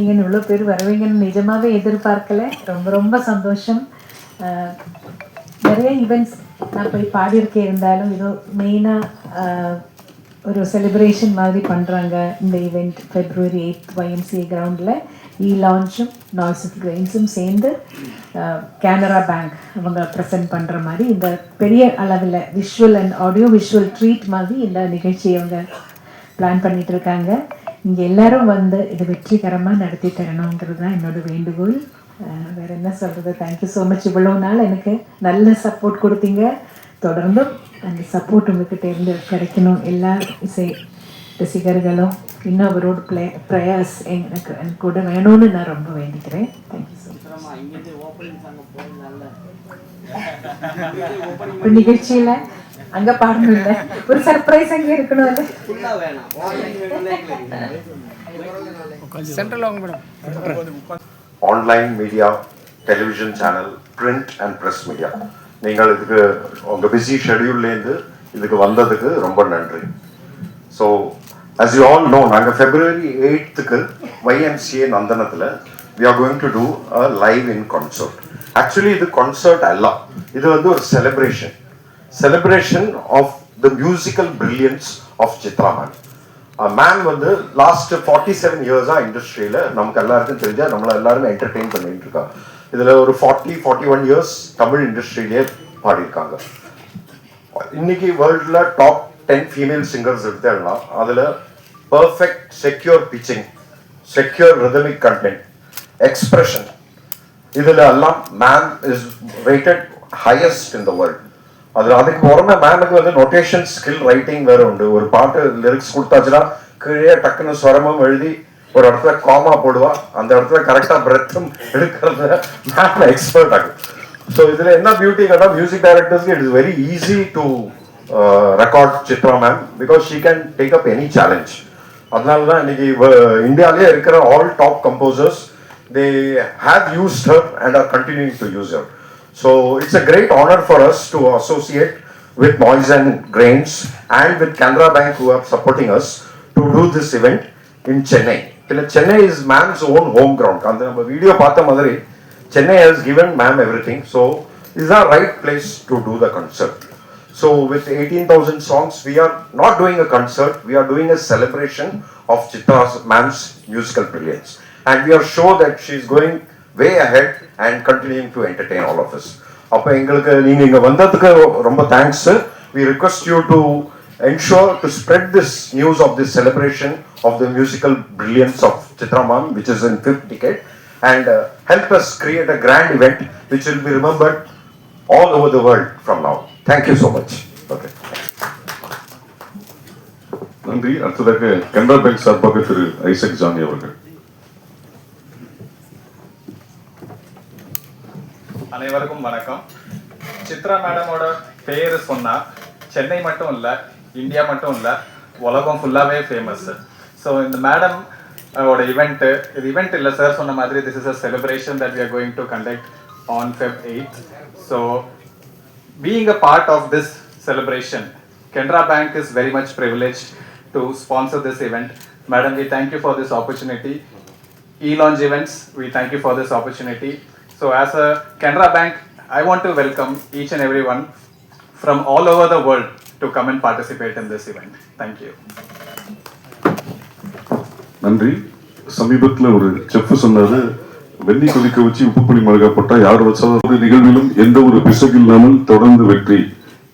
இங்கே இவ்வளோ பேர் வருவீங்கன்னு நிஜமாவே எதிர்பார்க்கல. ரொம்ப ரொம்ப சந்தோஷம். நிறைய ஈவெண்ட்ஸ் நான் போய் பாடியிருக்கேன் இருந்தாலும் இது மெயினாக ஒரு செலிப்ரேஷன் மாதிரி பண்ணுறாங்க இந்த ஈவெண்ட் ஃபெப்ரவரி எயித் ஒய்எம்சிஏ கிரவுண்டில் இ லான்ச்சும் நாய்ஸ் கிரெயின்ஸும் சேர்ந்து கேனரா பேங்க் அவங்க ப்ரெசென்ட் பண்ணுற மாதிரி இந்த பெரிய அளவில் visual and audio visual treat மாதிரி இந்த நிகழ்ச்சியை அவங்க பிளான் பண்ணிகிட்ருக்காங்க இங்கே எல்லாரும் வந்து இது வெற்றிகரமாக நடத்தி தரணுங்கிறது தான் என்னோட வேண்டுகோள். வேற என்ன சொல்கிறது தேங்க்யூ ஸோ மச் இவ்வளோ நாள் எனக்கு நல்ல சப்போர்ட் கொடுத்தீங்க. தொடர்ந்தும் அந்த சப்போர்ட் உங்ககிட்ட இருந்து கிடைக்கணும். எல்லா இசை ரசிகர்களும் இன்னும் அவரோட ப்ளே ப்ரேயர்ஸ் எனக்கு எனக்கு கூட வேணும்னு நான் ரொம்ப வேண்டிக்கிறேன். தேங்க்யூ ஸோ மச் நிகழ்ச்சியில் அங்கே பாடணும்ல ஒரு சர்ப்ரைஸ் அங்கே இருக்கணும்ல online media television channel print and press media நீங்கள் இதுக்கு உங்கள் பிஸி ஷெடியூல்லேருந்து இதுக்கு வந்ததுக்கு ரொம்ப நன்றி. So as you all know நாங்கள் ஃபெப்ரவரி எயித்துக்கு YMCA நந்தனத்தில் we are going to do a live in concert. Actually இது கான்சர்ட் அல்ல. இது வந்து ஒரு celebration celebration of the musical brilliance of Chithra ma'am ma'am வந்து லாஸ்ட் ஃபார்ட்டி செவன் இயர்ஸாக இண்டஸ்ட்ரியில் நமக்கு எல்லாருக்கும் தெரிஞ்சால் நம்மளை எல்லாருமே என்டர்டெயின் பண்ணிட்டு இருக்காங்க. இதில் ஒரு forty forty one years Tamil இண்டஸ்ட்ரியிலே பாடியிருக்காங்க. இன்னைக்கு வேர்ல்டில் டாப் டென் ஃபீமேல் சிங்கர்ஸ் எடுத்தேன்னா அதில் perfect secure pitching secure rhythmic content expression இதில் எல்லாம் ma'am is rated highest in the world அதில் அதுக்கு உடனே மேமுக்கு வந்து நொட்டேஷன் ஸ்கில் ரைட்டிங் வேற உண்டு. ஒரு பாட்டு லிரிக்ஸ் கொடுத்தாச்சுன்னா கீழே டக்குன்னு ஸ்வரமும் எழுதி ஒரு இடத்துல காமா போடுவா. அந்த இடத்துல கரெக்டாக பிரெத்தும் எடுக்கிறத மேம் எக்ஸ்பர்ட் ஆகும் ஸோ இதில் என்ன பியூட்டி கேட்டால் music டைரக்டர்ஸ்க்கு it is very easy to record Chithra ma'am because she can take up any challenge அதனால தான் இன்னைக்கு இந்தியாவிலே இருக்கிற all top composers they have used her and are continue to use her So it's a great honour for us to associate with Noise and Grains and with Canara Bank who are supporting us to do this event in Chennai. இல்லை Chennai is mam's own home ground அந்த நம்ம video பார்த்த மாதிரி Chennai has given mam everything so is our right place to do the concert so with eighteen thousand songs we are not doing a concert we are doing a celebration of Chitra's mam's musical brilliance and we are show that she is going way ahead and continuing to entertain all of us அப்போ எங்களுக்கு நீங்க இங்க வந்ததுக்கு ரொம்ப thanks we request you to ensure to spread this news of this celebration of the musical brilliance of Chitra Ma'am, which is in fifth decade, and uh, help us create a grand event which will be remembered all over the world from now. Thank you so much. Okay. நன்றி அடுத்ததாக Canara bank சார்பாக திரு Isaac Johnny அவர்கள் அனைவருக்கும் வணக்கம் சித்ரா மேடமோட பேர் சொன்னால் சென்னை மட்டும் இல்லை இந்தியா மட்டும் இல்லை உலகம் ஃபுல்லாகவே ஃபேமஸ் ஸோ இந்த மேடம் ஓட இவெண்ட்டு இது இவெண்ட் இல்லை சார் சொன்ன மாதிரி this is a celebration that we going to conduct on Feb eight so being a part of this celebration Kendra bank is very much privilege to sponsor this event madam we thank you for this opportunity. E-Launch Events, we thank you for this. So as a Canara Bank, I want to welcome each and everyone from all over the world to come and participate in this event. Thank you. நன்றி சமீபத்தில் ஒரு chef சொன்னாரு வெண்ணி கொதிக்க வச்சு உப்பு புளி மிளகா போட்டால் யார் வச்சாலும் நிகழ்விலும் எந்த ஒரு பிசகு இல்லாமல் தொடர்ந்து வெற்றி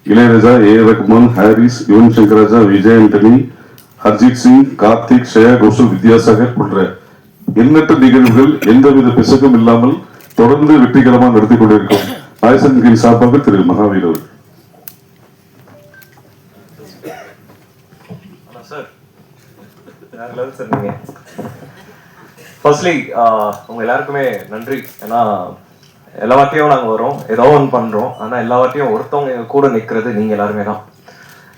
இளையராஜா ஏ ரஹ்மான் ஹாரிஸ் யுவன் சங்கர் ராஜா விஜய் ஆண்டனி ஹர்ஜித் சிங் கார்த்திக் ஸ்ரேயா கோஷல் வித்யாசாகர் போன்ற எண்ணற்ற நிகழ்வுகள் எந்தவித பிசகும் இல்லாமல் தொடர்ந்து வெற்றிகரமாக நடத்தி கொண்டிருக்கும் ஆயசன்கிரி சார்பாக திரு மகாவீர் அவர்கள். சார். சார் ஃபர்ஸ்ட்லி உங்க எல்லாருக்குமே நன்றி. ஏன்னா எல்லா வாட்டியும் நாங்கள் வரோம். ஏதோ ஒன்று பண்ணுறோம் ஆனால் எல்லா வாட்டியும் ஒருத்தவங்க கூட நிற்கிறது நீங்கள் எல்லாருமே தான்.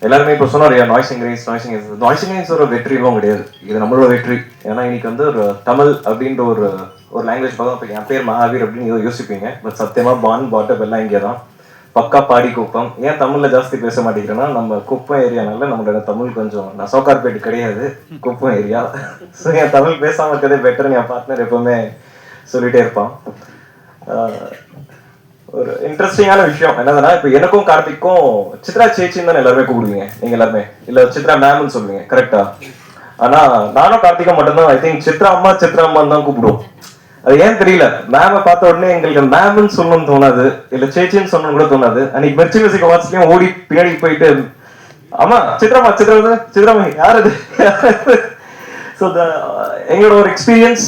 எல்லாருமே இப்போ சொன்னார் நாய்ஸிங் ரேஸ் நாய்ஸிங் ரேஸ் நாய்ஸிங் ரேஸ் ஒரு வெற்றிலாம் கிடையாது. இது நம்மளோட வெற்றி. ஏன்னா இன்னைக்கு வந்து ஒரு தமிழ் அப்படின்ற ஒரு ஒரு லாங்குவேஜ் பார்த்தா இப்போ என் பேர் மகாவீர் அப்படின்னு ஏதோ யோசிப்பீங்க. பட் சத்தியமா பான் பாட்டப் எல்லாம் இங்கே தான் பக்கா பாடி குப்பம். ஏன் தமிழ்ல ஜாஸ்தி பேச மாட்டேங்கிறேன்னா நம்ம குப்பம் ஏரியானால நம்மளோட தமிழ் கொஞ்சம் நான் சோக்கார்பேட் கிடையாது. குப்பம் ஏரியா ஸோ என் தமிழ் பேசாமல் இருக்கிறதே பெட்டர்னு என் பார்ட்னர் எப்பவுமே சொல்லிட்டே இருப்பான். ஒரு இன்ட்ரெஸ்டிங்கான விஷயம். என்னதுன்னா இப்போ எனக்கும் கார்த்திக்கும் சித்ரா சேச்சின்னு தான் எல்லாருமே கூப்பிடுவீங்க. நீங்க எல்லாருமே. இல்லை சித்ரா மேம்னு சொல்லுவீங்க. கரெக்டா ஆனா நானும் கார்த்திகா மட்டும்தான். ஐ திங்க் சித்ரா அம்மா சித்ரா அம்மான்னு தான் கூப்பிடுவோம். அது ஏன் தெரியல? மேம பார்த்த உடனே எங்களுக்கு மேம்னு சொல்லணும்னு தோணாது. இல்ல சேச்சின்னு சொல்லணும் கூட தோணாது. அன்னைக்கு மெர்ச்சி மியூசிக் அவார்ட்ஸ்லயும் ஓடி பின்னாடி போயிட்டு ஆமா சித்ராமா சித்ரமா சித்ரமா யார் இது ஸோ uh, எங்களோட ஒரு எக்ஸ்பீரியன்ஸ்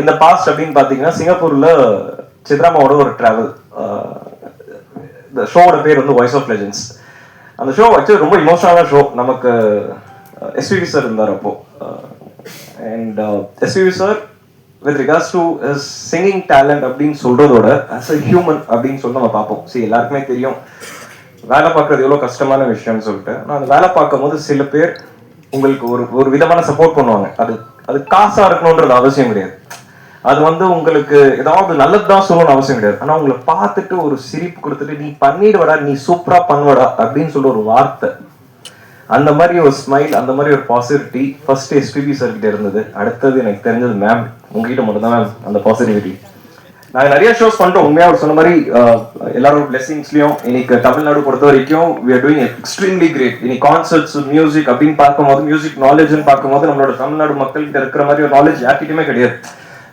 இந்த பாஸ்ட் அப்படின்னு பார்த்தீங்கன்னா சிங்கப்பூர்ல சித்ராமாவோட ஒரு ட்ராவல் இந்த ஷோவோட பேர் வந்து வாய்ஸ் ஆஃப் லெஜன்ஸ் அந்த ஷோ ஆக்சுவலி ரொம்ப இமோஷனலான ஷோ நமக்கு uh, எஸ்பிவி சார் இருந்தார் அப்போ. And SPB sir with regards to singing talent அப்படின்னு சொல்றதோட அஸ் அ ஹியூமன் அப்படின்னு சொல்லி நம்ம பார்ப்போம். சரி எல்லாருக்குமே தெரியும். வேலை பார்க்கறது எவ்வளோ கஷ்டமான விஷயம்னு சொல்லிட்டு நான் அந்த வேலை பார்க்கும்போது சில பேர் உங்களுக்கு ஒரு ஒரு விதமான சப்போர்ட் பண்ணுவாங்க. அது அது காசாக இருக்கணுன்றது அவசியம் கிடையாது. அது வந்து உங்களுக்கு ஏதாவது நல்லதுதான் சொல்லணும்னு அவசியம் கிடையாது. ஆனால் உங்களை பார்த்துட்டு ஒரு சிரிப்பு கொடுத்துட்டு நீ பண்ணிடுவடா நீ சூப்பராக பண்ணுவடா அப்படின்னு சொல்ல ஒரு வார்த்தை. அந்த மாதிரி ஒரு ஸ்மைல் அந்த மாதிரி ஒரு பாசிட்டிவிட்டி ஃபர்ஸ்ட் எஸ்பிபி சார் கிட்ட இருந்தது. அடுத்தது எனக்கு தெரிஞ்சது மேம் உங்ககிட்ட மட்டும்தான் மேம் அந்த பாசிட்டிவிட்டி நாங்க நிறைய ஷோஸ் பண்றோம் உண்மையாக அவர் சொன்ன மாதிரி எல்லாரும் எல்லாரோட பிளெஸிங்ஸ்லயும் இன்னைக்கு தமிழ்நாடு பொறுத்த வரைக்கும் we are doing extremely great இன்னைக்கு கான்சர்ட்ஸ் மியூசிக் அப்படின்னு பார்க்கும்போது மியூசிக் நாலேஜ்னு பார்க்கும்போது நம்மளோட தமிழ்நாடு மக்கள்கிட்ட இருக்கிற மாதிரி ஒரு நாலேஜ் யார்கிட்டயுமே கிடையாது.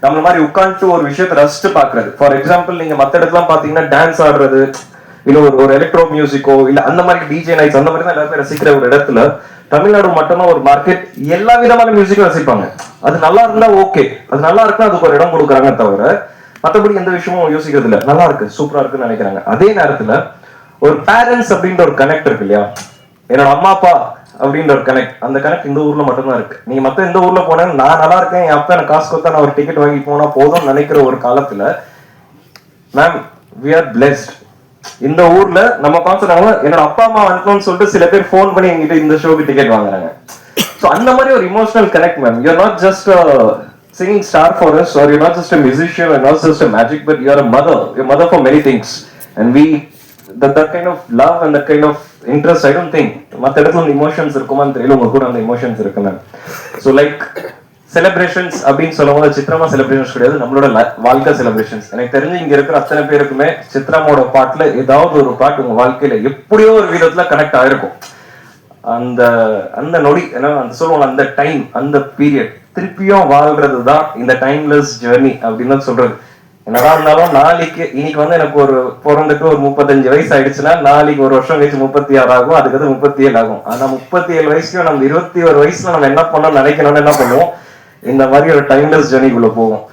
நம்மள மாதிரி உட்காந்துட்டு ஒரு விஷயத்தை ரசிச்சு பாக்குறது ஃபார் எக்ஸாம்பிள் நீங்க மத்த இடத்துல பாத்தீங்கன்னா டான்ஸ் ஆடுறது இல்ல ஒரு ஒரு எலக்ட்ரோ மியூசிக்கோ இல்ல அந்த மாதிரி டிஜே நைட்ஸ் அந்த மாதிரி தான் எல்லாருமே ரசிக்கிற ஒரு இடத்துல தமிழ்நாடு மட்டும்தான் ஒரு மார்க்கெட் எல்லா விதமான மியூசிக்கும் ரசிப்பாங்க. அது நல்லா இருந்தா ஓகே அது நல்லா இருக்குன்னா அதுக்கு ஒரு இடம் கொடுக்குறாங்க தவிர மற்றபடி எந்த விஷயமும் யோசிக்கிறது இல்லை நல்லா இருக்கு சூப்பரா இருக்குன்னு நினைக்கிறாங்க. அதே நேரத்துல ஒரு பேரண்ட்ஸ் அப்படின்ற ஒரு கனெக்ட் இருக்கு இல்லையா? என்னோட அம்மா அப்பா அப்படின்ற ஒரு கனெக்ட் அந்த கனெக்ட் இந்த ஊர்ல மட்டும்தான் இருக்கு. நீங்க மத்த எந்த ஊர்ல போனா நான் நல்லா இருக்கேன் என் அப்பா எனக்கு காசு கொடுத்தா நான் ஒரு டிக்கெட் வாங்கி போனா போதும்னு நினைக்கிற ஒரு காலத்துல மேம் வி ஆர் பிளெஸ்ட் இந்த ஊர்ல நம்ம பார்த்துட்டாங்க என்னோட அப்பா அம்மா வரணும்னு சொல்லிட்டு சில பேர் ஃபோன் பண்ணி எங்கிட்ட இந்த ஷோக்கு டிக்கெட் வாங்குறாங்க. ஸோ அந்த மாதிரி ஒரு emotional connect ma'am you're not just singing star for us are you not just a musician and not just a magic but you're a mother you mother for many things and we that that kind of love and that kind of interest I don't think மத்த இடத்துல emotions இருக்குமான்னு தெரியல. உங்க கூட அந்த emotions இருக்கு ma'am so like celebrations அப்படின்னு சொல்லும் போது சித்ரமா செலிப்ரேஷன்ஸ் கிடையாது. நம்மளோட வாழ்க்கை செலிப்ரேஷன்ஸ் எனக்கு தெரிஞ்சு இங்க இருக்கிற அத்தனை பேருக்குமே சித்ராமோட பாட்டுல ஏதாவது ஒரு பாட்டு உங்க வாழ்க்கையில எப்படியோ ஒரு விதத்துல கனெக்ட் ஆயிருக்கும். அந்த அந்த நொடி ஏன்னா அந்த சொல்லுவாங்க அந்த டைம் அந்த பீரியட் திருப்பியும் வாழ்றது தான் இந்த டைம்லெஸ் ஜெர்னி அப்படின்னு தான் சொல்றது. என்னதான் இருந்தாலும் நாளைக்கு இன்னைக்கு வந்து எனக்கு ஒரு பிறந்துட்டு ஒரு முப்பத்தஞ்சு வயசு ஆயிடுச்சுன்னா நாளைக்கு ஒரு வருஷம் கழிச்சு முப்பத்தி ஆறு ஆகும் அதுக்கு முப்பத்தி ஏழு ஆகும். ஆனா முப்பத்தி ஏழு வயசுலயும் நம்ம இருபத்தி ஒரு வயசுல நம்ம என்ன பண்ணோம் நினைக்கணும்னு என்ன பண்ணுவோம்? இந்த மாதிரி ஒரு டைம்லெஸ் ஜெர்னிக்குள்ள போவோம்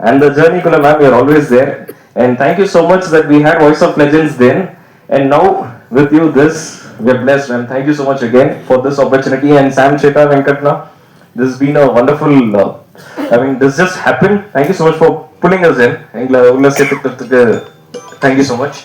And the journey Kula ma'am, you're always there. And thank you so much that we had Voice of Legends then. And now with you this, we're blessed and thank you so much again for this opportunity. And Sam Cheta Venkatna, this has been a wonderful, uh, I mean, this just happened. Thank you so much for pulling us in. எங்களை உள்ள சேர்த்துக்கிறதுக்கு Thank you so much.